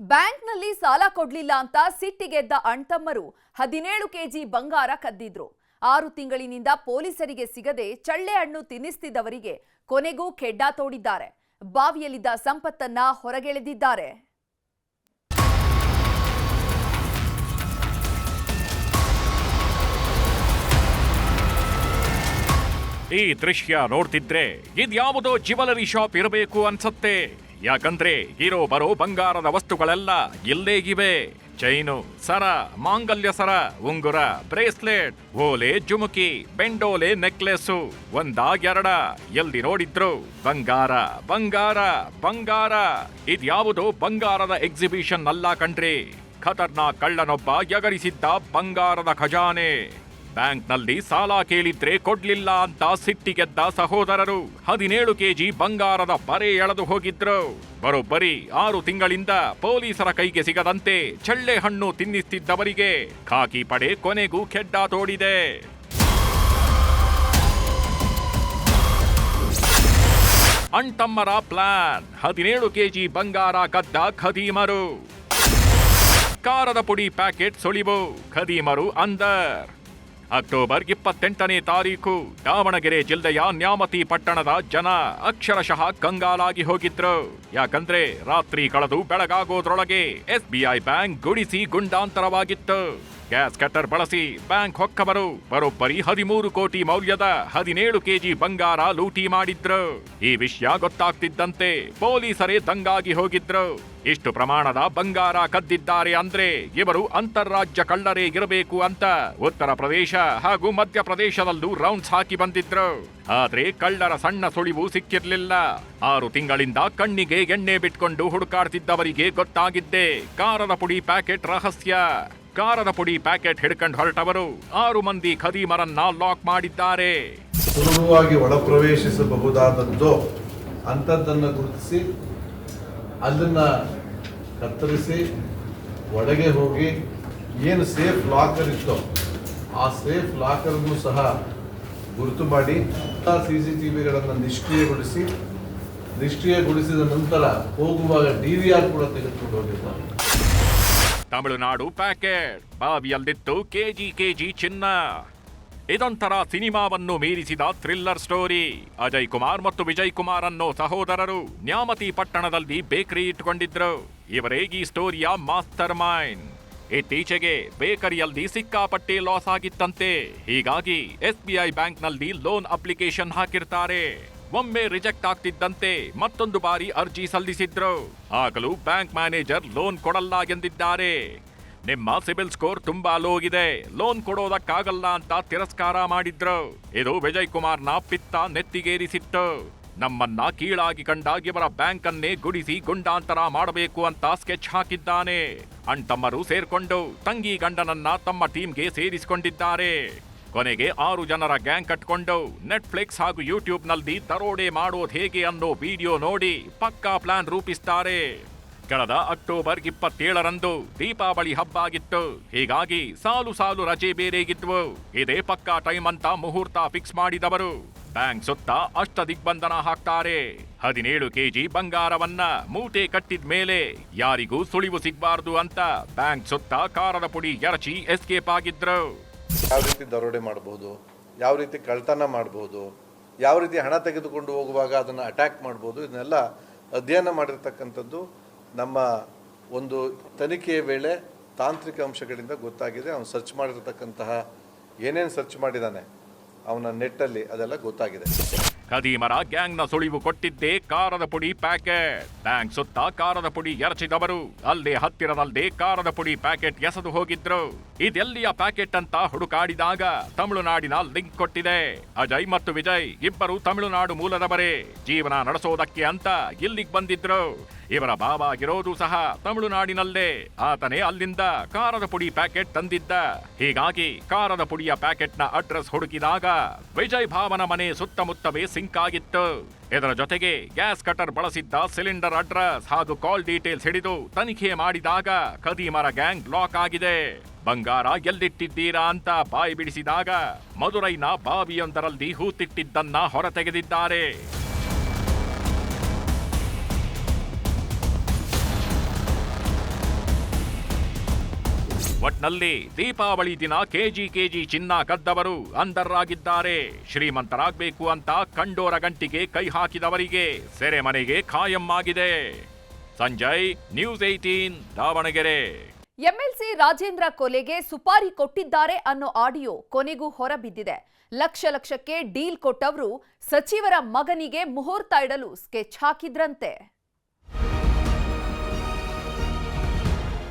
ಬ್ಯಾಂಕ್ನಲ್ಲಿ ಸಾಲ ಕೊಡ್ಲಿಲ್ಲ ಅಂತ ಸಿಟ್ಟಿಗೆದ್ದ ಅಣ್ತಮ್ಮರು ಹದಿನೇಳು ಕೆಜಿ ಬಂಗಾರ ಕದ್ದಿದ್ರು. ಆರು ತಿಂಗಳಿನಿಂದ ಪೊಲೀಸರಿಗೆ ಸಿಗದೆ ಚಳ್ಳೆ ಹಣ್ಣು ತಿನ್ನಿಸ್ತಿದ್ದವರಿಗೆ ಕೊನೆಗೂ ಖೆಡ್ಡ ತೋಡಿದ್ದಾರೆ. ಬಾವಿಯಲ್ಲಿದ್ದ ಸಂಪತ್ತನ್ನ ಹೊರಗೆಳೆದಿದ್ದಾರೆ. ಈ ದೃಶ್ಯ ನೋಡ್ತಿದ್ರೆ ಇದ್ಯಾವುದೋ ಜ್ಯುವೆಲರಿ ಶಾಪ್ ಇರಬೇಕು ಅನ್ಸತ್ತೆ. ಯಾಕಂದ್ರೆ ಇರೋ ಬರೋ ಬಂಗಾರದ ವಸ್ತುಗಳೆಲ್ಲ ಇಲ್ಲೇ ಇವೆ. ಚೈನು, ಸರ, ಮಾಂಗಲ್ಯ ಸರ, ಉಂಗುರ, ಬ್ರೇಸ್ಲೆಟ್ ಓಲೆ ಜುಮುಕಿ, ಬೆಂಡೋಲೆ ನೆಕ್ಲೆಸ್ಸು ಒಂದಾ ಎರಡ ಎಲ್ಲಿ ನೋಡಿದ್ರು, ಬಂಗಾರ ಬಂಗಾರ ಬಂಗಾರ. ಇದ್ಯಾವುದೋ ಬಂಗಾರದ ಎಕ್ಸಿಬಿಷನ್ ಅಲ್ಲ ಕಣ್ರಿ. ಖತರ್ನಾಕ್ ಕಳ್ಳನೊಬ್ಬ ಎಗರಿಸಿದ್ದ ಬಂಗಾರದ ಖಜಾನೆ. ಬ್ಯಾಂಕ್ನಲ್ಲಿ ಸಾಲ ಕೇಳಿದ್ರೆ ಕೊಡ್ಲಿಲ್ಲ ಅಂತ ಸಿಟ್ಟಿಗೆದ್ದ ಸಹೋದರರು. ಹದಿನೇಳು ಕೆಜಿ ಬಂಗಾರದ ಪರೆ ಎಳೆದು ಹೋಗಿದ್ರು. ಬರೋಬ್ಬರಿ ಆರು ತಿಂಗಳಿಂದ ಪೊಲೀಸರ ಕೈಗೆ ಸಿಗದಂತೆ ಚಳ್ಳೆ ಹಣ್ಣು ತಿನ್ನಿಸ್ತಿದ್ದವರಿಗೆ ಖಾಕಿ ಪಡೆ ಕೊನೆಗೂ ಖೆಡ್ಡ ತೋಡಿದೆ. ಅಣ್ತಮ್ಮರ ಪ್ಲಾನ್. ಹದಿನೇಳು ಕೆಜಿ ಬಂಗಾರ ಕದ್ದ ಖದೀಮರು. ಕಾರದ ಪುಡಿ ಪ್ಯಾಕೆಟ್ ಸುಳಿವು. ಖದೀಮರು ಅಂದರ್. ಅಕ್ಟೋಬರ್ ಇಪ್ಪತ್ತೆಂಟನೇ ತಾರೀಕು ದಾವಣಗೆರೆ ಜಿಲ್ಲೆಯ ನ್ಯಾಮತಿ ಪಟ್ಟಣದ ಜನ ಅಕ್ಷರಶಃ ಕಂಗಾಲಾಗಿ ಹೋಗಿದ್ರು. ಯಾಕಂದ್ರೆ ರಾತ್ರಿ ಕಳೆದು ಬೆಳಗಾಗೋದ್ರೊಳಗೆ ಎಸ್ಬಿಐ ಬ್ಯಾಂಕ್ ಗುಡಿಸಿ ಗುಂಡಾಂತರವಾಗಿತ್ತು. ಗ್ಯಾಸ್ ಕಟ್ಟರ್ ಬಳಸಿ ಬ್ಯಾಂಕ್ ಹೊಕ್ಕವರು ಬರೋಬ್ಬರಿ ಹದಿಮೂರು ಕೋಟಿ ಮೌಲ್ಯದ ಹದಿನೇಳು ಕೆಜಿ ಬಂಗಾರ ಲೂಟಿ ಮಾಡಿದ್ರು. ಈ ವಿಷಯ ಗೊತ್ತಾಗ್ತಿದ್ದಂತೆ ಪೊಲೀಸರೇ ದಂಗಾಗಿ ಹೋಗಿದ್ರು. ಇಷ್ಟು ಪ್ರಮಾಣದ ಬಂಗಾರ ಕದ್ದಿದ್ದಾರೆ ಅಂದ್ರೆ ಇವರು ಅಂತಾರಾಜ್ಯ ಕಳ್ಳರೇ ಇರಬೇಕು ಅಂತ ಉತ್ತರ ಪ್ರದೇಶ ಹಾಗೂ ಮಧ್ಯಪ್ರದೇಶದಲ್ಲೂ ರೌಂಡ್ಸ್ ಹಾಕಿ ಬಂದಿದ್ರು. ಆದ್ರೆ ಕಳ್ಳರ ಸಣ್ಣ ಸುಳಿವು ಸಿಕ್ಕಿರ್ಲಿಲ್ಲ. ಆರು ತಿಂಗಳಿಂದ ಕಣ್ಣಿಗೆ ಎಣ್ಣೆ ಬಿಟ್ಕೊಂಡು ಹುಡುಕಾಡ್ತಿದ್ದವರಿಗೆ ಗೊತ್ತಾಗಿದ್ದೆ ಕಾರದ ಪುಡಿ ಪ್ಯಾಕೆಟ್ ರಹಸ್ಯ. ಖಾರದ ಪುಡಿ ಪ್ಯಾಕೆಟ್ ಹಿಡ್ಕೊಂಡು ಹೊರಟವರು. ಆರು ಮಂದಿ ಖದೀಮರನ್ನ ಲಾಕ್ ಮಾಡಿದ್ದಾರೆ. ಸುಲಭವಾಗಿ ಒಳಪ್ರವೇಶಿಸಬಹುದಾದದ್ದು ಅಂಥದ್ದನ್ನು ಗುರುತಿಸಿ ಅದನ್ನು ಕತ್ತರಿಸಿ, ಒಳಗೆ ಹೋಗಿ ಏನು ಸೇಫ್ ಲಾಕರ್ ಇತ್ತು ಆ ಸೇಫ್ ಲಾಕರ್ಗೂ ಸಹ ಗುರುತು ಮಾಡಿ ಸಿ ಸಿ ಟಿ ವಿಗಳನ್ನು ನಿಷ್ಕ್ರಿಯಗೊಳಿಸಿ, ನಿಷ್ಕ್ರಿಯಗೊಳಿಸಿದ ನಂತರ ಹೋಗುವಾಗ ಡಿ ವಿ ಆರ್ ಕೂಡ ತೆಗೆದುಕೊಂಡು ಹೋಗಿದ್ದಾರೆ ತಮಿಳುನಾಡು ಪ್ಯಾಕೆಟ್ ಬಾವಿಯಲ್ಲಿತ್ತು ಕೆಜಿ ಕೆಜಿ ಚಿನ್ನ. ಇದೊಂಥರ ಸಿನಿಮಾವನ್ನು ಮೀರಿಸಿದ ಥ್ರಿಲ್ಲರ್ ಸ್ಟೋರಿ. ಅಜಯ್ ಕುಮಾರ್ ಮತ್ತು ವಿಜಯ್ ಕುಮಾರ್ ಅನ್ನೋ ಸಹೋದರರು ನ್ಯಾಮತಿ ಪಟ್ಟಣದಲ್ಲಿ ಬೇಕರಿ ಇಟ್ಕೊಂಡಿದ್ರು ಇವರೇ ಈ ಸ್ಟೋರಿಯ ಮಾಸ್ಟರ್ ಮೈಂಡ್. ಇತ್ತೀಚೆಗೆ ಬೇಕರಿಯಲ್ಲಿ ಸಿಕ್ಕಾಪಟ್ಟೆ ಲಾಸ್ ಆಗಿತ್ತಂತೆ. ಹೀಗಾಗಿ ಎಸ್ಬಿಐ ಬ್ಯಾಂಕ್ನಲ್ಲಿ ಲೋನ್ ಅಪ್ಲಿಕೇಶನ್ ಹಾಕಿರ್ತಾರೆ. ಒಮ್ಮೆ ರಿಜೆಕ್ಟ್ ಆಗ್ತಿದ್ದಂತೆ ಮತ್ತೊಂದು ಬಾರಿ ಅರ್ಜಿ ಸಲ್ಲಿಸಿದ್ರು. ಆಗಲೂ ಬ್ಯಾಂಕ್ ಮ್ಯಾನೇಜರ್ ಲೋನ್ ಕೊಡಲ್ಲ ಎಂದಿದ್ದಾರೆ. ನಿಮ್ಮ ಸಿಬಿಲ್ ಸ್ಕೋರ್ ತುಂಬಾ ಲೋ ಇದೆ. ಲೋನ್ ಕೊಡೋದಕ್ಕಾಗಲ್ಲ ಅಂತ ತಿರಸ್ಕಾರ ಮಾಡಿದ್ರು. ಇದು ವಿಜಯ್ ಕುಮಾರ್ನ ಪಿತ್ತ ನೆತ್ತಿಗೇರಿಸಿತ್ತು. ನಮ್ಮನ್ನ ಕೀಳಾಗಿ ಕಂಡ ಇವರ ಬ್ಯಾಂಕ್ ಅನ್ನೇ ಗುಡಿಸಿ ಗುಂಡಾಂತರ ಮಾಡಬೇಕು ಅಂತ ಸ್ಕೆಚ್ ಹಾಕಿದ್ದಾನೆ. ಅಣ್ತಮ್ಮರು ಸೇರ್ಕೊಂಡು ತಂಗಿ ಗಂಡನನ್ನ ತಮ್ಮ ಟೀಮ್ಗೆ ಸೇರಿಸಿಕೊಂಡಿದ್ದಾರೆ. ಕೊನೆಗೆ ಆರು ಜನರ ಗ್ಯಾಂಗ್ ಕಟ್ಕೊಂಡು ನೆಟ್ಫ್ಲಿಕ್ಸ್ ಹಾಗೂ ಯೂಟ್ಯೂಬ್ನಲ್ಲಿ ದರೋಡೆ ಮಾಡೋದು ಹೇಗೆ ಅನ್ನೋ ವಿಡಿಯೋ ನೋಡಿ ಪಕ್ಕಾ ಪ್ಲಾನ್ ರೂಪಿಸ್ತಾರೆ. ಕಳೆದ ಅಕ್ಟೋಬರ್ ಇಪ್ಪತ್ತೇಳರಂದು ದೀಪಾವಳಿ ಹಬ್ಬ ಆಗಿತ್ತು. ಹೀಗಾಗಿ ಸಾಲು ಸಾಲು ರಜೆ ಬೇರೆ ಇದ್ವು ಇದೇ ಪಕ್ಕಾ ಟೈಮ್ ಅಂತ ಮುಹೂರ್ತ ಫಿಕ್ಸ್ ಮಾಡಿದವರು. ಬ್ಯಾಂಕ್ ಸುತ್ತ ಅಷ್ಟ ದಿಗ್ಬಂಧನ ಹಾಕ್ತಾರೆ. ಹದಿನೇಳು ಕೆಜಿ ಬಂಗಾರವನ್ನ ಮೂಟೆ ಕಟ್ಟಿದ ಮೇಲೆ ಯಾರಿಗೂ ಸುಳಿವು ಸಿಗಬಾರದು ಅಂತ ಬ್ಯಾಂಕ್ ಸುತ್ತ ಕಾರದ ಪುಡಿ ಎರಚಿ ಎಸ್ಕೇಪ್ ಆಗಿದ್ರು. ಯಾವ ರೀತಿ ದರೋಡೆ ಮಾಡ್ಬೋದು, ಯಾವ ರೀತಿ ಕಳ್ತನ ಮಾಡ್ಬೋದು, ಯಾವ ರೀತಿ ಹಣ ತೆಗೆದುಕೊಂಡು ಹೋಗುವಾಗ ಅದನ್ನು ಅಟ್ಯಾಕ್ ಮಾಡ್ಬೋದು, ಇದನ್ನೆಲ್ಲ ಅಧ್ಯಯನ ಮಾಡಿರ್ತಕ್ಕಂಥದ್ದು ನಮ್ಮ ಒಂದು ತನಿಖೆಯ ವೇಳೆ ತಾಂತ್ರಿಕ ಅಂಶಗಳಿಂದ ಗೊತ್ತಾಗಿದೆ. ಅವನು ಸರ್ಚ್ ಮಾಡಿರತಕ್ಕಂತಹ ಏನೇನು ಸರ್ಚ್ ಮಾಡಿದ್ದಾನೆ ಅವನ ನೆಟ್ಟಲ್ಲಿ ಅದೆಲ್ಲ ಗೊತ್ತಾಗಿದೆ. ಖದೀಮರ ಗ್ಯಾಂಗ್ನ ಸುಳಿವು ಕೊಟ್ಟಿದ್ದೇ ಕಾರದ ಪುಡಿ ಪ್ಯಾಕೆಟ್. ಬ್ಯಾಂಕ್ ಸುತ್ತ ಕಾರದ ಪುಡಿ ಎರಚಿದವರು. ಅಲ್ಲಿ ಹತ್ತಿರದಲ್ಲಿ ಕಾರದ ಪುಡಿ ಪ್ಯಾಕೆಟ್ ಎಸೆದು ಹೋಗಿದ್ರು. ಇದೆಲ್ಲಿಯ ಪ್ಯಾಕೆಟ್ ಅಂತ ಹುಡುಕಾಡಿದಾಗ ತಮಿಳುನಾಡಿನ ಲಿಂಕ್ ಕೊಟ್ಟಿದೆ. ಅಜಯ್ ಮತ್ತು ವಿಜಯ್ ಇಬ್ಬರು ತಮಿಳುನಾಡು ಮೂಲದವರೇ. ಜೀವನ ನಡೆಸೋದಕ್ಕೆ ಅಂತ ಇಲ್ಲಿಗೆ ಬಂದಿದ್ರು. ಇವರ ಬಾಬಾ ಆಗಿರೋದು ಸಹ ತಮಿಳುನಾಡಿನಲ್ಲೇ. ಆತನೇ ಅಲ್ಲಿಂದ ಕಾರದ ಪುಡಿ ಪ್ಯಾಕೆಟ್ ತಂದಿದ್ದ. ಹೀಗಾಗಿ ಕಾರದ ಪುಡಿಯ ಪ್ಯಾಕೆಟ್ನ ಅಡ್ರೆಸ್ ಹುಡುಕಿದಾಗ ವಿಜಯ್ ಭಾವನ ಮನೆ ಸುತ್ತಮುತ್ತವೇ ಸಿಂಕ್ ಆಗಿತ್ತು. ಇದರ ಜೊತೆಗೆ ಗ್ಯಾಸ್ ಕಟರ್ ಬಳಸಿದ್ದ ಸಿಲಿಂಡರ್ ಅಡ್ರೆಸ್ ಹಾಗೂ ಕಾಲ್ ಡೀಟೇಲ್ಸ್ ಹಿಡಿದು ತನಿಖೆ ಮಾಡಿದಾಗ ಕದಿಮರ ಗ್ಯಾಂಗ್ ಬ್ಲಾಕ್ ಆಗಿದೆ. ಬಂಗಾರ ಎಲ್ಲಿಟ್ಟಿದ್ದೀರಾ ಅಂತ ಬಾಯಿ ಬಿಡಿಸಿದಾಗ ಮದುರೈನ ಬಾವಿಯೊಂದರಲ್ಲಿ ಹೂತಿಟ್ಟಿದ್ದನ್ನ ಹೊರತೆಗೆದಿದ್ದಾರೆ. ಒಟ್ನಲ್ಲಿ ದೀಪಾವಳಿ ದಿನ ಕೆಜಿ ಕೆಜಿ ಚಿನ್ನ ಕದ್ದವರು ಅಂಧರಾಗಿದ್ದಾರೆ. ಶ್ರೀಮಂತರಾಗಬೇಕು ಅಂತ ಕಂಡೋರ ಗಂಟಿಗೆ ಕೈ ಹಾಕಿದವರಿಗೆ ಸೆರೆಮನೆಗೆ ಖಾಯಂ ಆಗಿದೆ. Sanjay news eighteen Davanagere. MLC Rajendra ಕೊಲೆಗೆ ಸುಪಾರಿ ಕೊಟ್ಟಿದ್ದಾರೆ ಅನ್ನೋ ಆಡಿಯೋ ಕೊನೆಗೂ ಹೊರಬಿದ್ದಿದೆ. ಲಕ್ಷ ಲಕ್ಷಕ್ಕೆ ಡೀಲ್ ಕೊಟ್ಟವರು ಸಚಿವರ ಮಗನಿಗೆ ಮುಹೂರ್ತ ಇಡಲು ಸ್ಕೆಚ್ ಹಾಕಿದ್ರಂತೆ.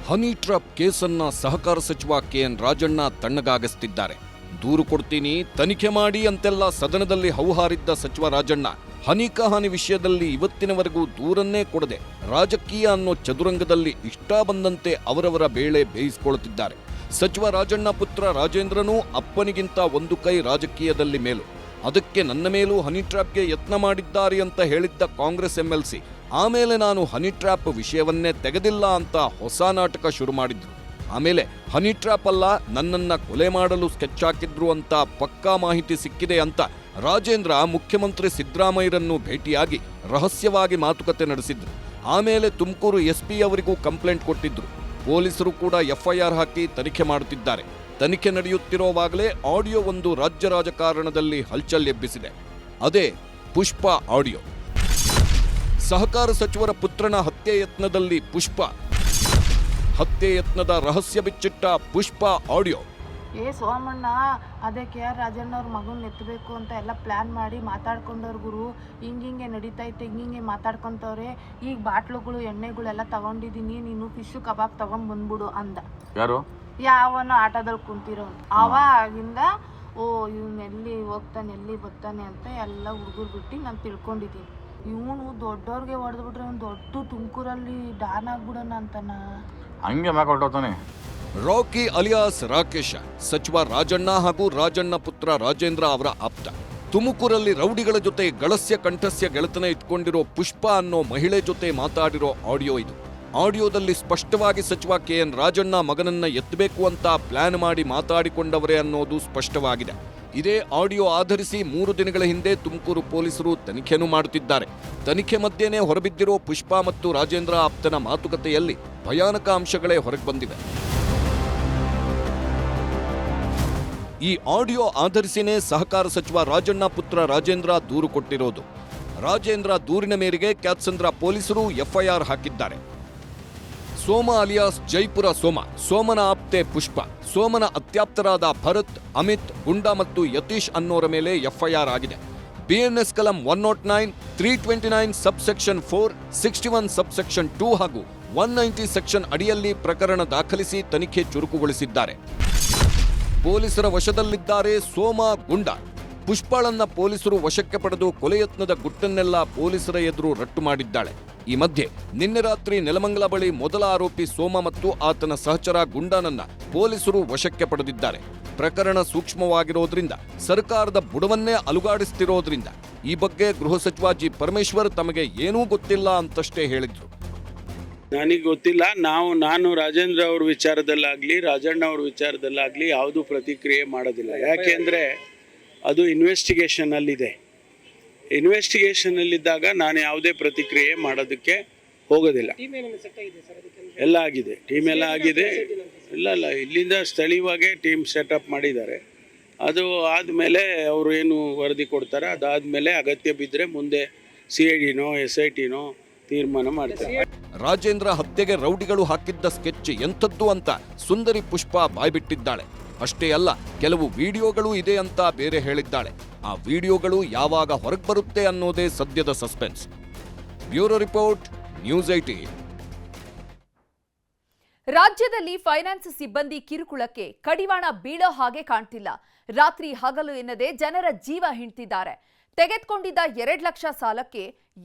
ಹನಿ ಟ್ರಾಪ್ ಕೇಸನ್ನ ಸಹಕಾರ ಸಚಿವ ಕೆಎನ್ ರಾಜಣ್ಣ ತಣ್ಣಗಾಗಿಸ್ತಿದ್ದಾರೆ. ದೂರು ಕೊಡ್ತೀನಿ, ತನಿಖೆ ಮಾಡಿ ಅಂತೆಲ್ಲ ಸದನದಲ್ಲಿ ಹೌಹಾರಿದ್ದ ಸಚಿವ ರಾಜಣ್ಣ, ಹನಿ ಕಹಾನಿ ವಿಷಯದಲ್ಲಿ ಇವತ್ತಿನವರೆಗೂ ದೂರನ್ನೇ ಕೊಡದೆ ರಾಜಕೀಯ ಅನ್ನೋ ಚದುರಂಗದಲ್ಲಿ ಇಷ್ಟ ಬಂದಂತೆ ಅವರವರ ಬೇಳೆ ಬೇಯಿಸಿಕೊಳ್ಳುತ್ತಿದ್ದಾರೆ ಸಚಿವ ರಾಜಣ್ಣ ಪುತ್ರ ರಾಜೇಂದ್ರನೂ ಅಪ್ಪನಿಗಿಂತ ಒಂದು ಕೈ ರಾಜಕೀಯದಲ್ಲಿ ಮೇಲು. ಅದಕ್ಕೆ ನನ್ನ ಮೇಲೂ ಹನಿ ಟ್ರಾಪ್ಗೆ ಯತ್ನ ಮಾಡಿದ್ದಾರೆ ಅಂತ ಹೇಳಿದ್ದ ಕಾಂಗ್ರೆಸ್ ಎಂಎಲ್ಸಿ ಆಮೇಲೆ ನಾನು ಹನಿ ಟ್ರ್ಯಾಪ್ ವಿಷಯವನ್ನೇ ತೆಗೆದಿಲ್ಲ ಅಂತ ಹೊಸ ನಾಟಕ ಶುರು ಮಾಡಿದ್ರು ಆಮೇಲೆ ಹನಿ ಟ್ರ್ಯಾಪ್ ಅಲ್ಲ ನನ್ನನ್ನ ಕೊಲೆ ಮಾಡಲು ಸ್ಕೆಚ್ ಹಾಕಿದ್ರು ಅಂತ ಪಕ್ಕಾ ಮಾಹಿತಿ ಸಿಕ್ಕಿದೆ ಅಂತ ರಾಜೇಂದ್ರ ಮುಖ್ಯಮಂತ್ರಿ ಸಿದ್ದರಾಮಯ್ಯರನ್ನು ಭೇಟಿಯಾಗಿ ರಹಸ್ಯವಾಗಿ ಮಾತುಕತೆ ನಡೆಸಿದ್ರು. ಆಮೇಲೆ ತುಮಕೂರು ಎಸ್ಪಿ ಅವರಿಗೂ ಕಂಪ್ಲೇಂಟ್ ಕೊಟ್ಟಿದ್ರು. ಪೊಲೀಸರು ಕೂಡ ಎಫ್ಐಆರ್ ಹಾಕಿ ತನಿಖೆ ಮಾಡುತ್ತಿದ್ದಾರೆ. ತನಿಖೆ ನಡೆಯುತ್ತಿರುವಾಗಲೇ ಆಡಿಯೋ ಒಂದು ರಾಜ್ಯ ರಾಜಕಾರಣದಲ್ಲಿ ಹಲ್ಚಲ್ ಎಬ್ಬಿಸಿದೆ. ಅದೇ ಪುಷ್ಪ ಆಡಿಯೋ. ಸಹಕಾರ ಸಚಿವರ ಪುತ್ರನ ಹತ್ಯೆ ಯತ್ನದಲ್ಲಿ ಪುಷ್ಪ. ಹತ್ಯೆ ಯತ್ನದ ರಹಸ್ಯ ಬಿಚ್ಚಿಟ್ಟ ಪುಷ್ಪ ಆಡಿಯೋ. ಏ ಸೋಮಣ್ಣ ಅದೇ ಕೆ ಆರ್ ರಾಜಣ್ಣ ಅವ್ರ ಮಗನ ಎತ್ತಬೇಕು ಅಂತ ಎಲ್ಲ ಪ್ಲ್ಯಾನ್ ಮಾಡಿ ಮಾತಾಡ್ಕೊಂಡವ್ರ ಗುರು. ಹಿಂಗಿಂಗೆ ನಡೀತೈತೆ ಹಿಂಗೆ ಮಾತಾಡ್ಕೊಂತವ್ರೆ. ಈಗ ಬಾಟ್ಲುಗಳು ಎಣ್ಣೆಗಳೆಲ್ಲ ತಗೊಂಡಿದ್ದೀನಿ ನೀನು ಫಿಶ್ ಕಬಾಬ್ ತಗೊಂಡ್ ಬಂದ್ಬಿಡು ಅಂದ. ಯಾರು? ಯಾವನು ಆಟೋದಲ್ಲಿ ಕುಂತಿರೋ ಅವಾಗಿಂದ ಓ ಇವನ್ ಎಲ್ಲಿ ಹೋಗ್ತಾನೆ ಎಲ್ಲಿ ಬರ್ತಾನೆ ಅಂತ ಎಲ್ಲ ಹುಡುಗರು ಬಿಟ್ಟು ನಾನು ತಿಳ್ಕೊಂಡಿದ್ದೀನಿ ಇವನು ದೊಡ್ಡವ್ರಿಗೆ ಹೊಡೆದ್ಬಿಟ್ರೆ ಒಂದು ದೊಡ್ಡ ತುಮಕೂರಲ್ಲಿ ಡಾನ್ ಆಗ್ಬಿಡೋಣ ಅಂತನ? ಹಂಗೆ ಮ್ಯಾಕ್ ಹೊರಟೋತಾನೆ ರಾಕಿ ಅಲಿಯಾಸ್ ರಾಕೇಶ ಸಚಿವ ರಾಜಣ್ಣ ಹಾಗೂ ರಾಜಣ್ಣ ಪುತ್ರ ರಾಜೇಂದ್ರ ಅವರ ಆಪ್ತ. ತುಮಕೂರಲ್ಲಿ ರೌಡಿಗಳ ಜೊತೆ ಗಳಸ್ಯ ಕಂಠಸ್ಯ ಗೆಳೆತನ ಇಟ್ಕೊಂಡಿರೋ ಪುಷ್ಪ ಅನ್ನೋ ಮಹಿಳೆ ಜೊತೆ ಮಾತಾಡಿರೋ ಆಡಿಯೋ ಇದು. ಆಡಿಯೋದಲ್ಲಿ ಸ್ಪಷ್ಟವಾಗಿ ಸಚಿವ ಕೆ ಎನ್ ರಾಜಣ್ಣ ಮಗನನ್ನ ಎತ್ತಬೇಕು ಅಂತ ಪ್ಲಾನ್ ಮಾಡಿ ಮಾತಾಡಿಕೊಂಡವರೇ ಅನ್ನೋದು ಸ್ಪಷ್ಟವಾಗಿದೆ. ಇದೇ ಆಡಿಯೋ ಆಧರಿಸಿ ಮೂರು ದಿನಗಳ ಹಿಂದೆ ತುಮಕೂರು ಪೊಲೀಸರು ತನಿಖೆಯನ್ನು ಮಾಡುತ್ತಿದ್ದಾರೆ. ತನಿಖೆ ಮಧ್ಯೆನೇ ಹೊರಬಿದ್ದಿರೋ ಪುಷ್ಪಾ ಮತ್ತು ರಾಜೇಂದ್ರ ಆಪ್ತನ ಮಾತುಕತೆಯಲ್ಲಿ ಭಯಾನಕ ಅಂಶಗಳೇ ಹೊರಗೆ ಬಂದಿವೆ. ಈ ಆಡಿಯೋ ಆಧರಿಸಿನೇ ಸಹಕಾರ ಸಚಿವ ರಾಜಣ್ಣ ಪುತ್ರ ರಾಜೇಂದ್ರ ದೂರು ಕೊಟ್ಟಿರೋದು. ರಾಜೇಂದ್ರ ದೂರಿನ ಮೇರೆಗೆ ಕ್ಯಾತ್ಸಂದ್ರ ಪೊಲೀಸರು ಎಫ್ಐಆರ್ ಹಾಕಿದ್ದಾರೆ. ಸೋಮ ಅಲಿಯಾಸ್ ಜೈಪುರ ಸೋಮ, ಸೋಮನ ಆಪ್ತೆ ಪುಷ್ಪ, ಸೋಮನ ಅತ್ಯಾಪ್ತರಾದ ಭರತ್, ಅಮಿತ್, ಗುಂಡಾ ಮತ್ತು ಯತೀಶ್ ಅನ್ನೋರ ಮೇಲೆ ಎಫ್ಐಆರ್ ಆಗಿದೆ. ಬಿಎನ್ಎಸ್ ಕಲಂ one not nine, three twenty nine sub section four, sixty one sub section two ಹಾಗೂ ಒನ್ ನೈಂಟಿ ಸೆಕ್ಷನ್ ಅಡಿಯಲ್ಲಿ ಪ್ರಕರಣ ದಾಖಲಿಸಿ ತನಿಖೆ ಚುರುಕುಗೊಳಿಸಿದ್ದಾರೆ. ಪೊಲೀಸರ ವಶದಲ್ಲಿದ್ದಾರೆ ಸೋಮ, ಗುಂಡ. ಪುಷ್ಪಾಳನ್ನ ಪೊಲೀಸರು ವಶಕ್ಕೆ ಪಡೆದು ಕೊಲೆಯತ್ನದ ಗುಟ್ಟನ್ನೆಲ್ಲ ಪೊಲೀಸರ ಎದುರು ರಟ್ಟು ಮಾಡಿದ್ದಾಳೆ. ಈ ಮಧ್ಯೆ ನಿನ್ನೆ ರಾತ್ರಿ ನೆಲಮಂಗಲ ಬಳಿ ಮೊದಲ ಆರೋಪಿ ಸೋಮ ಮತ್ತು ಆತನ ಸಹಚರ ಗುಂಡನನ್ನ ಪೊಲೀಸರು ವಶಕ್ಕೆ ಪಡೆದಿದ್ದಾರೆ. ಪ್ರಕರಣ ಸೂಕ್ಷ್ಮವಾಗಿರೋದ್ರಿಂದ, ಸರ್ಕಾರದ ಬುಡವನ್ನೇ ಅಲುಗಾಡಿಸ್ತಿರೋದ್ರಿಂದ ಈ ಬಗ್ಗೆ ಗೃಹ ಸಚಿವ ಜಿ. ಪರಮೇಶ್ವರ್ ತಮಗೆ ಏನೂ ಗೊತ್ತಿಲ್ಲ ಅಂತಷ್ಟೇ ಹೇಳಿದ್ರು. ನನಗೆ ಗೊತ್ತಿಲ್ಲ. ನಾವು, ನಾನು ರಾಜೇಂದ್ರ ಅವ್ರ ವಿಚಾರದಲ್ಲಾಗಲಿ, ರಾಜಣ್ಣ ಅವ್ರ ವಿಚಾರದಲ್ಲಾಗಲಿ ಯಾವುದೂ ಪ್ರತಿಕ್ರಿಯೆ ಮಾಡೋದಿಲ್ಲ. ಯಾಕೆಂದರೆ ಅದು ಇನ್ವೆಸ್ಟಿಗೇಷನಲ್ಲಿದೆ ಇನ್ವೆಸ್ಟಿಗೇಷನಲ್ಲಿದ್ದಾಗ ನಾನು ಯಾವುದೇ ಪ್ರತಿಕ್ರಿಯೆ ಮಾಡೋದಕ್ಕೆ ಹೋಗೋದಿಲ್ಲ. ಎಲ್ಲ ಆಗಿದೆ. ಟೀಮ್ ಎಲ್ಲ ಆಗಿದೆ. ಇಲ್ಲ ಇಲ್ಲ. ಇಲ್ಲಿಂದ ಸ್ಥಳೀಯವಾಗೇ ಟೀಮ್ ಸೆಟಪ್ ಮಾಡಿದ್ದಾರೆ. ಅದು ಆದಮೇಲೆ ಅವರು ಏನು ವರದಿ ಕೊಡ್ತಾರೆ? ಅದಾದಮೇಲೆ ಅಗತ್ಯ ಬಿದ್ದರೆ ಮುಂದೆ ಸಿ ಐ ಡಿನೋ ಎಸ್ ಐ ಟಿನೋ ತೀರ್ಮಾನ ಮಾಡ್ತಾರೆ. ರಾಜೇಂದ್ರ ಹತ್ಯೆಗೆ ರೌಡಿಗಳು ಹಾಕಿದ್ದ ಸ್ಕೆಚ್ ಎಂಥದ್ದು ಅಂತ ಸುಂದರಿ ಪುಷ್ಪ ಬಾಯ್ಬಿಟ್ಟಿದ್ದಾಳೆ. ಅಷ್ಟೇ ಅಲ್ಲ, ಕೆಲವು ವಿಡಿಯೋಗಳು ಇದೆ ಅಂತ ಬೇರೆ ಹೇಳಿದ್ದಾಳೆ. ಆ ವಿಡಿಯೋಗಳು ಯಾವಾಗ ಹೊರಗೆ ಬರುತ್ತೆ ಅನ್ನೋದೇ ಸದ್ಯದ suspense. Bureau report, news eighteen ರಾಜ್ಯದಲ್ಲಿ ಫೈನಾನ್ಸ್ ಸಿಬ್ಬಂದಿ ಕಿರುಕುಳಕ್ಕೆ ಕಡಿವಾಣ ಬೀಳೋ ಹಾಗೆ ಕಾಣ್ತಿಲ್ಲ. ರಾತ್ರಿ ಹಗಲು ಎನ್ನದೆ ಜನರ ಜೀವ ಹಿಂಡ್ತಿದ್ದಾರೆ. ತೆಗೆದುಕೊಂಡಿದ್ದ ಎರಡು ಲಕ್ಷ ಸಾಲಕ್ಕೆ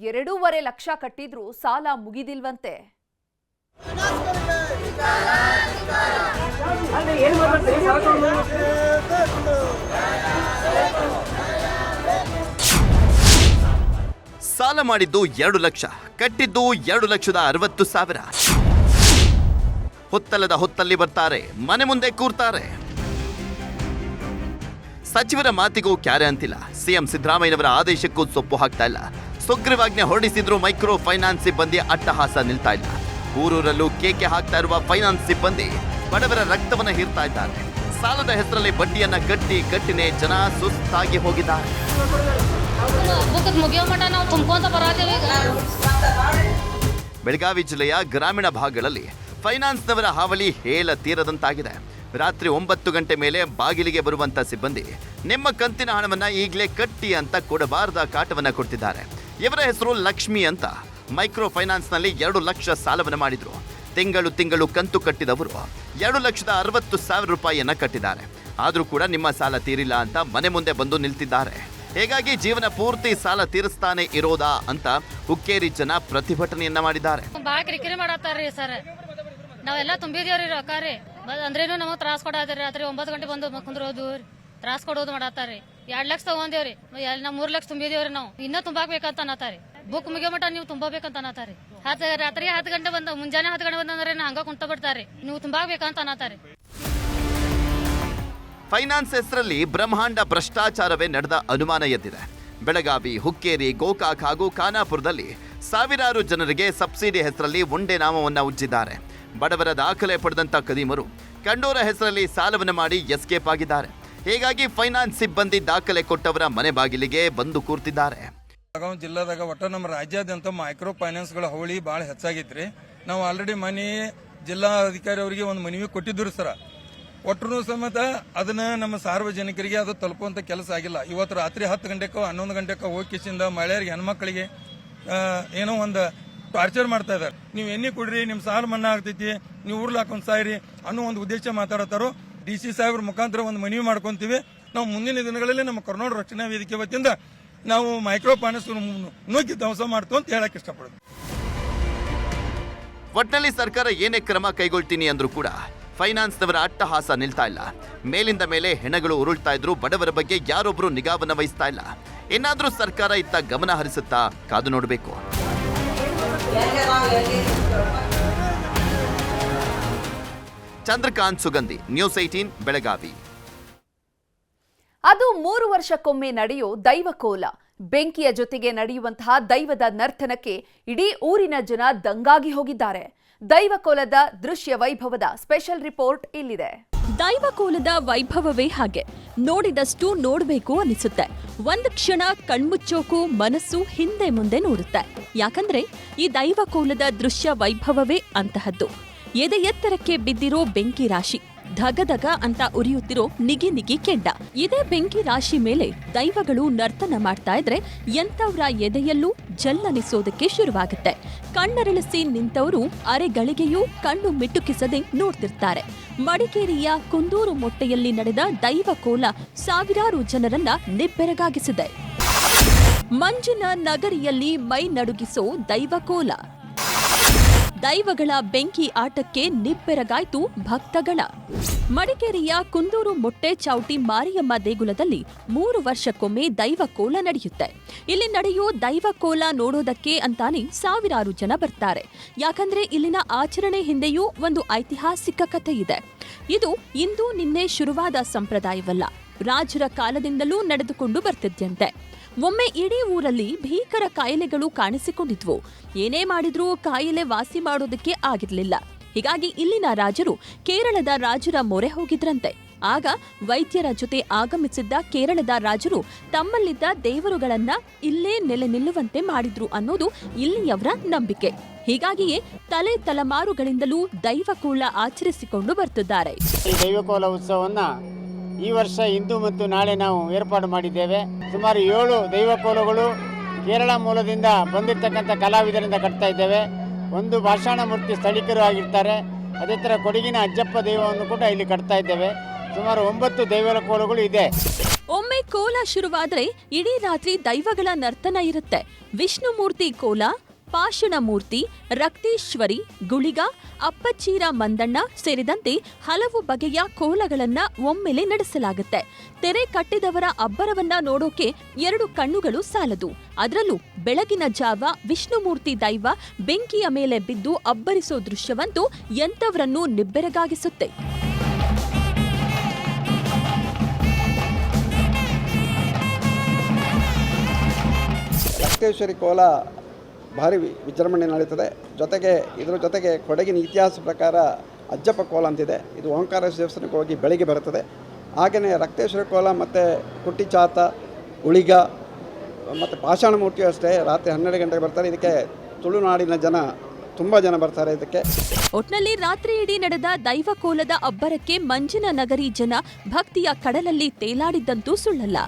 ಎರಡೂವರೆ ಲಕ್ಷ ಕಟ್ಟಿದ್ರೂ ಸಾಲ ಮುಗಿದಿಲ್ವಂತೆ. ಸಾಲ ಮಾಡಿದ್ದು ಎರಡು ಲಕ್ಷ, ಕಟ್ಟಿದ್ದು ಎರಡು ಲಕ್ಷದ ಅರವತ್ತು ಸಾವಿರ. ಹೊತ್ತಲ್ಲದ ಹೊತ್ತಲ್ಲಿ ಬರ್ತಾರೆ, ಮನೆ ಮುಂದೆ ಕೂರ್ತಾರೆ. ಸಚಿವರ ಮಾತಿಗೂ ಕ್ಯಾರೆ ಅಂತಿಲ್ಲ. ಸಿಎಂ ಸಿದ್ದರಾಮಯ್ಯನವರ ಆದೇಶಕ್ಕೂ ಸೊಪ್ಪು ಹಾಕ್ತಾ ಇಲ್ಲ. ಸುಗ್ರೀವಾಜ್ಞೆ ಹೊರಡಿಸಿದ್ರು ಮೈಕ್ರೋ ಫೈನಾನ್ಸ್ ಸಿಬ್ಬಂದಿ ಅಟ್ಟಹಾಸ ನಿಲ್ತಾ ಇಲ್ಲ. ಊರೂರಲ್ಲೂ ಕೇಕೆ ಹಾಕ್ತಾ ಇರುವ ಫೈನಾನ್ಸ್ ಸಿಬ್ಬಂದಿ ಬಡವರ ರಕ್ತವನ್ನ ಹೀರ್ತಾ ಇದ್ದಾರೆ. ಸಾಲದ ಹೆಸರಲ್ಲಿ ಬಡ್ಡಿಯನ್ನ ಕಟ್ಟಿ ಕಟ್ಟಿನೇ ಜನ ಸುಸ್ತಾಗಿ ಹೋಗಿದ್ದಾರೆ. ಬೆಳಗಾವಿ ಜಿಲ್ಲೆಯ ಗ್ರಾಮೀಣ ಭಾಗಗಳಲ್ಲಿ ಫೈನಾನ್ಸ್ನವರ ಹಾವಳಿ ಹೇಳ ತೀರದಂತಾಗಿದೆ. ರಾತ್ರಿ ಒಂಬತ್ತು ಗಂಟೆ ಮೇಲೆ ಬಾಗಿಲಿಗೆ ಬರುವಂತ ಸಿಬ್ಬಂದಿ ನಿಮ್ಮ ಕಂತಿನ ಹಣವನ್ನ ಈಗಲೇ ಕಟ್ಟಿ ಅಂತ ಕೊಡಬಾರದ ಕಾಟವನ್ನ ಕೊಡ್ತಿದ್ದಾರೆ. ಇವರ ಹೆಸರು ಲಕ್ಷ್ಮಿ ಅಂತ. ಮೈಕ್ರೋ ಫೈನಾನ್ಸ್ನಲ್ಲಿ ಎರಡು ಲಕ್ಷ ಸಾಲವನ್ನು ಮಾಡಿದ್ರು. ತಿಂಗಳು ತಿಂಗಳು ಕಂತು ಕಟ್ಟಿದವರು ಎರಡು ಲಕ್ಷದ ಅರವತ್ತು ಸಾವಿರ ರೂಪಾಯಿಯನ್ನು ಕಟ್ಟಿದ್ದಾರೆ. ಆದರೂ ಕೂಡ ನಿಮ್ಮ ಸಾಲ ತೀರಿಲ್ಲ ಅಂತ ಮನೆ ಮುಂದೆ ಬಂದು ನಿಲ್ತಿದ್ದಾರೆ. ಹೀಗಾಗಿ ಜೀವನ ಪೂರ್ತಿ ಸಾಲ ತೀರಿಸ್ತಾನೆ ಇರೋದಾ ಅಂತ ಹುಕ್ಕೇರಿ ಜನ ಪ್ರತಿಭಟನೆಯನ್ನ ಮಾಡಿದ್ದಾರೆ. ಸರ್. ನಾವೆಲ್ಲ ತುಂಬಿದೇವ್ರಿ ರೊಕ್ಕ ರೀ. ಅಂದ್ರೇನು ನಮಗೆ ತ್ರಾಸ ಕೊಡತ್ರಿ ರಾತ್ರಿ ಒಂಬತ್ತು ಗಂಟೆ ಬಂದು ಕುಂದ್ರೋದು ತ್ರಾಸ ಕೊಡೋದು ಮಾಡತ್ತಾರ್ರಿ. ಎರಡ್ ಲಕ್ಷ ತಗೊಂಡೇವ್ರಿ ಎಲ್ ನಾವು ಮೂರ್ ಲಕ್ಷ ತುಂಬಿದೇವ್ರಿ ನಾವು. ಇನ್ನೂ ತುಂಬಾಕ್ಬೇಕಂತ ಬುಕ್ ಮುಗಿಯೋ ಮಟ್ಟ ನೀವು ತುಂಬಬೇಕಂತ ಅನ್ನತಾರೆ ಹತ್ತು ರಾತ್ರಿ ಹತ್ತು ಗಂಟೆ ಬಂದ, ಮುಂಜಾನೆ ಹತ್ತು ಗಂಟೆ ಬಂದಂದ್ರೆ ಹಂಗ ಕುಂತ ಬಿಡ್ತಾರೆ ನೀವು ತುಂಬಬೇಕಂತ ಅನ್ನತಾರೆ ಫೈನಾನ್ಸ್ ಹೆಸರಲ್ಲಿ ಬ್ರಹ್ಮಾಂಡ ಭ್ರಷ್ಟಾಚಾರವೇ ನಡೆದ ಅನುಮಾನ ಎದ್ದಿದೆ. ಬೆಳಗಾವಿ, ಹುಕ್ಕೇರಿ, ಗೋಕಾಕ್ ಹಾಗೂ ಖಾನಾಪುರದಲ್ಲಿ ಸಾವಿರಾರು ಜನರಿಗೆ ಸಬ್ಸಿಡಿ ಹೆಸರಲ್ಲಿ ಉಂಡೆ ನಾಮವನ್ನ ಉಜ್ಜಿದ್ದಾರೆ. ಬಡವರ ದಾಖಲೆ ಪಡೆದಂತ ಕದೀಮರು ಕಂಡೂರ ಹೆಸರಲ್ಲಿ ಸಾಲವನ್ನು ಮಾಡಿ ಎಸ್ಕೇಪ್ ಆಗಿದ್ದಾರೆ. ಹೀಗಾಗಿ ಫೈನಾನ್ಸ್ ಸಿಬ್ಬಂದಿ ದಾಖಲೆ ಕೊಟ್ಟವರ ಮನೆ ಬಾಗಿಲಿಗೆ ಬಂದು ಕೂರ್ತಿದ್ದಾರೆ. ಬೆಳಗಾವಿ ಜಿಲ್ಲಾದಾಗ ಒಟ್ಟು ನಮ್ಮ ರಾಜ್ಯಾದ್ಯಂತ ಮೈಕ್ರೋ ಫೈನಾನ್ಸ್ಗಳ ಹೋಳಿ ಭಾಳ ಹೆಚ್ಚಾಗೈತ್ರಿ. ನಾವು ಆಲ್ರೆಡಿ ಮನಿ ಜಿಲ್ಲಾ ಅಧಿಕಾರಿ ಅವರಿಗೆ ಒಂದು ಮನವಿ ಕೊಟ್ಟಿದ್ರು ಸರ. ಒಟ್ಟರು ಸಮೇತ ಅದನ್ನ ನಮ್ಮ ಸಾರ್ವಜನಿಕರಿಗೆ ಅದು ತಲುಪುವಂತ ಕೆಲಸ ಆಗಿಲ್ಲ. ಇವತ್ತು ರಾತ್ರಿ ಹತ್ತು ಗಂಟೆಕೋ, ಹನ್ನೊಂದು ಗಂಟೆಕೋ ಹೋಗಿ ಕಿಸಿಂದ ಮಹಿಳೆಯರಿಗೆ, ಹೆಣ್ಮಕ್ಳಿಗೆ ಏನೋ ಒಂದು ಟಾರ್ಚರ್ ಮಾಡ್ತಾ ಇದ್ದಾರೆ ನೀವು ಎಣ್ಣೆ ಕೊಡ್ರಿ ನಿಮ್ಮ ಸಾಲ ಮನ್ನಾ ಆಗ್ತೈತಿ, ನೀವು ಊರ್ಲ ಹಾಕೊಂಡ್ ಸಾಯ್ರಿ ಅನ್ನೋ ಒಂದು ಉದ್ದೇಶ ಮಾತಾಡತ್ತಾರೋ, ಡಿ ಸಿ ಸಾಹೇಬ್ರ ಮುಖಾಂತರ ಒಂದು ಮನವಿ ಮಾಡ್ಕೊಂತೀವಿ. ನಾವು ಮುಂದಿನ ದಿನಗಳಲ್ಲಿ ನಮ್ಮ ಕರ್ನಾಟಕ ರಕ್ಷಣಾ ವೇದಿಕೆ ವತಿಯಿಂದ ನಾವು ಮೈಕ್ರೋ ಫೈನಾನ್ಸ್ ನುಗ್ಗಿ ಧ್ವಂಸ ಮಾಡ್ತು ಅಂತ ಹೇಳಕ್ ಇಷ್ಟಪಡೋದು. ಒಟ್ನಲ್ಲಿ ಸರ್ಕಾರ ಏನೇ ಕ್ರಮ ಕೈಗೊಳ್ತೀನಿ ಅಂದ್ರೂ ಕೂಡ ಫೈನಾನ್ಸ್ನವರ ಅಟ್ಟಹಾಸ ನಿಲ್ತಾ ಇಲ್ಲ. ಮೇಲಿಂದ ಮೇಲೆ ಹೆಣಗಳು ಉರುಳ್ತಾ ಇದ್ರು ಬಡವರ ಬಗ್ಗೆ ಯಾರೊಬ್ಬರು ನಿಗಾವನ್ನ ವಹಿಸ್ತಾ ಇಲ್ಲ. ಏನಾದ್ರೂ ಸರ್ಕಾರ ಇತ್ತ ಗಮನ ಹರಿಸುತ್ತಾ ಕಾದು ನೋಡಬೇಕು. Chandrakant Sugandhi, news eighteen Belagavi. ಅದು ಮೂರು ವರ್ಷಕ್ಕೊಮ್ಮೆ ನಡೆಯೋ ದೈವಕೋಲ. ಬೆಂಕಿಯ ಜೊತೆಗೆ ನಡೆಯುವಂತಹ ದೈವದ ನರ್ತನಕ್ಕೆ ಇಡೀ ಊರಿನ ಜನ ದಂಗಾಗಿ ಹೋಗಿದ್ದಾರೆ. ದೈವಕೋಲದ ದೃಶ್ಯ ವೈಭವದ ಸ್ಪೆಷಲ್ ರಿಪೋರ್ಟ್ ಇಲ್ಲಿದೆ. ದೈವಕೋಲದ ವೈಭವವೇ ಹಾಗೆ. ನೋಡಿದಷ್ಟು ನೋಡಬೇಕು ಅನಿಸುತ್ತೆ. ಒಂದು ಕ್ಷಣ ಕಣ್ಮುಚ್ಚೋಕು, ಮನಸ್ಸು ಹಿಂದೆ ಮುಂದೆ ನೋಡುತ್ತೆ. ಯಾಕಂದ್ರೆ ಈ ದೈವಕೋಲದ ದೃಶ್ಯ ವೈಭವವೇ ಅಂತಹದ್ದು. ಎದೆ ಎತ್ತರಕ್ಕೆ ಬಿದ್ದಿರೋ ಬೆಂಕಿ ರಾಶಿ. ಧಗಧಗ ಅಂತ ಉರಿಯುತ್ತಿರೋ ನಿಗಿ ನಿಗಿ ಕೆಂಡ. ಇದೇ ಬೆಂಕಿ ರಾಶಿ ಮೇಲೆ ದೈವಗಳು ನರ್ತನ ಮಾಡ್ತಾ ಇದ್ರೆ ಎದೆಯಲ್ಲೂ ಜಲ್ಲನಿಸೋದಕ್ಕೆ ಶುರುವಾಗುತ್ತೆ. ಕಣ್ಣರಳಿಸಿ ನಿಂತವರು ಅರೆಗಳಿಗೆಯೂ ಕಣ್ಣು ಮಿಟುಕಿಸದೆ ನೋಡ್ತಿರ್ತಾರೆ. ಮಡಿಕೇರಿಯ ಕುಂದೂರು ಮೊಟ್ಟೆಯಲ್ಲಿ ನಡೆದ ದೈವ ಕೋಲ ಸಾವಿರಾರು ಜನರನ್ನ ನಿಬ್ಬೆರಗಾಗಿಸಿದೆ. ಮಂಜಿನ ನಗರಿಯಲ್ಲಿ ಮೈ ನಡುಗಿಸೋ ದೈವಕೋಲ ದೈವಗಳ ಬೆಂಕಿ ಆಟಕ್ಕೆ ನಿಬ್ಬೆರಗಾಯ್ತು ಭಕ್ತಗಳ. ಮಡಿಕೇರಿಯ ಕುಂದೂರು ಮೊಟ್ಟೆ ಚೌಟಿ ಮಾರಿಯಮ್ಮ ದೇಗುಲದಲ್ಲಿ ಮೂರು ವರ್ಷಕ್ಕೊಮ್ಮೆ ದೈವಕೋಲ ನಡೆಯುತ್ತೆ. ಇಲ್ಲಿ ನಡೆಯೋ ದೈವಕೋಲ ನೋಡೋದಕ್ಕೆ ಅಂತಾನೆ ಸಾವಿರಾರು ಜನ ಬರ್ತಾರೆ. ಯಾಕಂದ್ರೆ ಇಲ್ಲಿನ ಆಚರಣೆ ಹಿಂದೆಯೂ ಒಂದು ಐತಿಹಾಸಿಕ ಕಥೆ ಇದೆ. ಇದು ಇಂದು ನಿನ್ನೆ ಶುರುವಾದ ಸಂಪ್ರದಾಯವಲ್ಲ. ರಾಜರ ಕಾಲದಿಂದಲೂ ನಡೆದುಕೊಂಡು ಬರ್ತಿದ್ಯಂತೆ. ಒಮ್ಮೆ ಇಡೀ ಊರಲ್ಲಿ ಭೀಕರ ಕಾಯಿಲೆಗಳು ಕಾಣಿಸಿಕೊಂಡಿದ್ವು. ಏನೇ ಮಾಡಿದ್ರೂ ಕಾಯಿಲೆ ವಾಸಿ ಮಾಡೋದಕ್ಕೆ ಆಗಿರ್ಲಿಲ್ಲ. ಹೀಗಾಗಿ ಇಲ್ಲಿನ ರಾಜರು ಕೇರಳದ ರಾಜರ ಮೊರೆ ಹೋಗಿದ್ರಂತೆ. ಆಗ ವೈದ್ಯರ ಜೊತೆ ಆಗಮಿಸಿದ್ದ ಕೇರಳದ ರಾಜರು ತಮ್ಮಲ್ಲಿದ್ದ ದೇವರುಗಳನ್ನ ಇಲ್ಲೇ ನೆಲೆ ನಿಲ್ಲುವಂತೆ ಮಾಡಿದ್ರು ಅನ್ನೋದು ಇಲ್ಲಿಯವರ ನಂಬಿಕೆ. ಹೀಗಾಗಿಯೇ ತಲೆ ತಲೆಮಾರುಗಳಿಂದಲೂ ದೈವಕೋಲ ಆಚರಿಸಿಕೊಂಡು ಬರ್ತಿದ್ದಾರೆ. ದೈವಕೋಲ ಉತ್ಸವವನ್ನು ಈ ವರ್ಷ ಇಂದು ಮತ್ತು ನಾಳೆ ನಾವು ಏರ್ಪಾಡು ಮಾಡಿದ್ದೇವೆ. ಸುಮಾರು ಏಳು ದೈವ ದೈವಕೋಲಗಳು ಕೇರಳ ಮೂಲದಿಂದ ಬಂದಿರತಕ್ಕಂಥ ಕಲಾವಿದರಿಂದ ಕಟ್ತಾ ಇದ್ದೇವೆ. ಒಂದು ಭಾಷಾಣ ಮೂರ್ತಿ ಸ್ಥಳೀಕರು ಆಗಿರ್ತಾರೆ. ಅದೇ ಥರ ಕೊಡಗಿನ ಅಜ್ಜಪ್ಪ ದೈವವನ್ನು ಕೂಡ ಇಲ್ಲಿ ಕಟ್ತಾ ಇದ್ದೇವೆ. ಸುಮಾರು ಒಂಬತ್ತು ದೈವರ ಕೋಲಗಳು ಇದೆ. ಒಮ್ಮೆ ಕೋಲ ಶುರುವಾದ್ರೆ ಇಡೀ ರಾತ್ರಿ ದೈವಗಳ ನರ್ತನ ಇರುತ್ತೆ. ವಿಷ್ಣುಮೂರ್ತಿ ಕೋಲ ಪಾಷಣ ಮೂರ್ತಿ ರಕ್ತೇಶ್ವರಿ, ಗುಳಿಗ, ಅಪ್ಪಚೀರ ಮಂದಣ್ಣ ಸೇರಿದಂತೆ ಹಲವು ಬಗೆಯ ಕೋಲಗಳನ್ನ ಒಮ್ಮೆಲೆ ನಡೆಸಲಾಗುತ್ತೆ. ತೆರೆ ಕಟ್ಟಿದವರ ಅಬ್ಬರವನ್ನ ನೋಡೋಕೆ ಎರಡು ಕಣ್ಣುಗಳು ಸಾಲದು. ಅದರಲ್ಲೂ ಬೆಳಗಿನ ಜಾವ ವಿಷ್ಣುಮೂರ್ತಿ ದೈವ ಬೆಂಕಿಯ ಮೇಲೆ ಬಿದ್ದು ಅಬ್ಬರಿಸೋ ದೃಶ್ಯವಂತೂ ಎಂಥವರನ್ನೂ ನಿಬ್ಬೆರಗಾಗಿಸುತ್ತೆ. ಕೋಲ ಭಾರಿ ವಿಜೃಂಭಣೆ ನಡೀತದೆ. ಜೊತೆಗೆ ಇದರ ಜೊತೆಗೆ ಕೊಡಗಿನ ಇತಿಹಾಸ ಪ್ರಕಾರ ಅಜ್ಜಪ್ಪ ಕೋಲ ಅಂತಿದೆ. ಇದು ಓಂಕಾರ ದೇವಸ್ಥಾನಕ್ಕೆ ಹೋಗಿ ಬೆಳಿಗ್ಗೆ ಬರುತ್ತದೆ. ಹಾಗೆಯೇ ರಕ್ತೇಶ್ವರ ಕೋಲ ಮತ್ತು ಕುಟ್ಟಿಚಾತ, ಉಳಿಗ, ಮತ್ತು ಪಾಷಾಣ ಮೂರ್ತಿಯು ಅಷ್ಟೇ ರಾತ್ರಿ ಹನ್ನೆರಡು ಗಂಟೆಗೆ ಬರ್ತಾರೆ. ಇದಕ್ಕೆ ತುಳುನಾಡಿನ ಜನ, ತುಂಬ ಜನ ಬರ್ತಾರೆ ಇದಕ್ಕೆ. ಒಟ್ನಲ್ಲಿ ರಾತ್ರಿ ಇಡೀ ನಡೆದ ದೈವಕೋಲದ ಅಬ್ಬರಕ್ಕೆ ಮಂಜಿನ ನಗರಿ ಜನ ಭಕ್ತಿಯ ಕಡಲಲ್ಲಿ ತೇಲಾಡಿದ್ದಂತೂ ಸುಳ್ಳಲ್ಲ.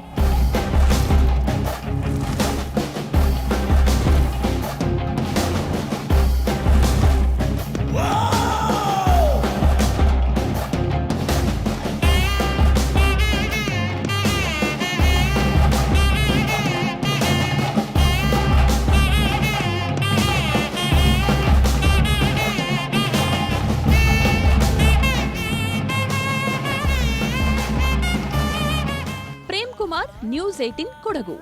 Prem Kumar news eighteen Kodagu